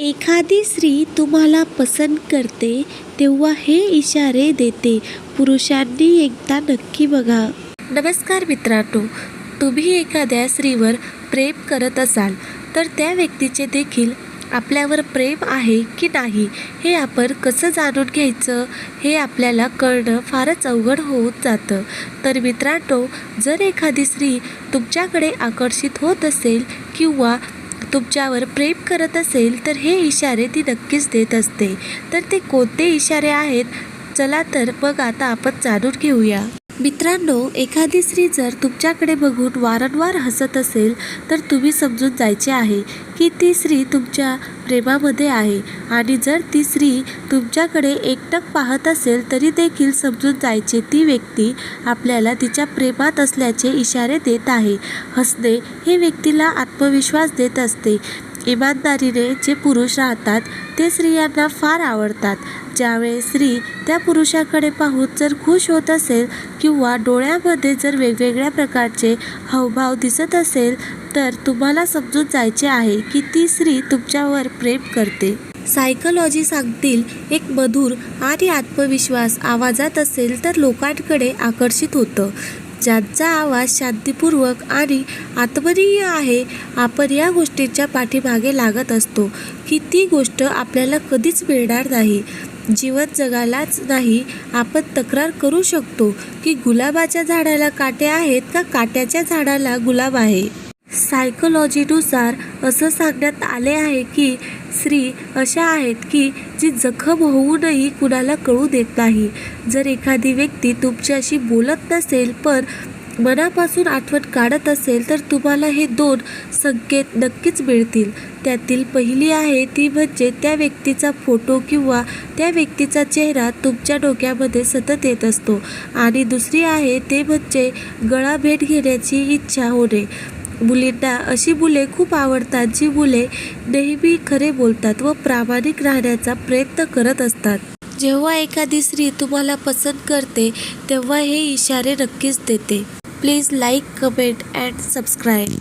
एखादी स्त्री तुम्हाला पसंत करते तेव्हा हे इशारे देते. पुरुषांनी एकदा नक्की बघा. नमस्कार मित्रांनो. तुम्ही एखाद्या स्त्रीवर प्रेम करत असाल तर त्या व्यक्तीचे देखील आपल्यावर प्रेम आहे की नाही हे आपण कसं जाणून घ्यायचं? हे आपल्याला कळणं फारच अवघड होऊन जातं. तर मित्रांनो जर एखादी स्त्री तुमच्याकडे आकर्षित होत असेल किंवा तुमच्यावर प्रेम करत असेल तर हे इशारे ती नक्कीच देत असते. तर ते कोणते इशारे आहेत? चला तर मग आता आपण जाणून घेऊया. मित्रांनो एखादी स्त्री जर तुमच्याकडे बघून वारंवार हसत असेल तर तुम्ही समजून जायचे आहे की ती स्त्री तुमच्या प्रेमामध्ये आहे. आणि जर ती स्त्री तुमच्याकडे एकटक पाहत असेल तरी देखील समजून जायचे ती व्यक्ती आपल्याला तिच्या प्रेमात असल्याचे इशारे देत आहे. हसणे हे व्यक्तीला आत्मविश्वास देत असते. इमानदारीने जे पुरुष राहतात ते स्त्रियांना फार आवडतात. ज्यावेळेस स्त्री त्या पुरुषाकडे पाहून जर खुश होत असेल किंवा डोळ्यामध्ये जर वेगवेगळ्या प्रकारचे हावभाव दिसत असेल तर तुम्हाला समजून जायचे आहे की ती स्त्री तुमच्यावर प्रेम करते. सायकोलॉजी सांगतील एक मधुर आणि आत्मविश्वास आवाजात असेल तर लोकांकडे आकर्षित होतं. ज्यांचा आवाज शांतीपूर्वक आणि आत्मनीय आहे आपण या गोष्टींच्या पाठीमागे लागत असतो की ती गोष्ट आपल्याला कधीच मिळणार नाही. जीवन जगालाच नाही आपण तक्रार करू शकतो की गुलाबाच्या झाडाला काटे आहेत का काट्याच्या झाडाला गुलाब आहे. सायकोलॉजीनुसार असं सांगण्यात आले आहे की स्त्री अशा आहेत की जी जखम होऊनही कुणाला कळू देत नाही. जर एखादी व्यक्ती तुमच्याशी बोलत नसेल पण मनापासून आठवण काढत असेल तर तुम्हाला हे दोन संकेत नक्कीच मिळतील. त्यातील पहिली आहे ती म्हणजे त्या व्यक्तीचा फोटो किंवा त्या व्यक्तीचा चेहरा तुमच्या डोक्यामध्ये सतत येत असतो. आणि दुसरी आहे ते म्हणजे गळा भेट घेण्याची इच्छा होणे. मुलींना अशी मुले खूप आवडतात जी मुले नेहमी खरे बोलतात व प्रामाणिक राहण्याचा प्रयत्न करत असतात. जेव्हा एखादी स्त्री तुम्हाला पसंत करते तेव्हा हे इशारे नक्कीच देते. Please like comment and subscribe.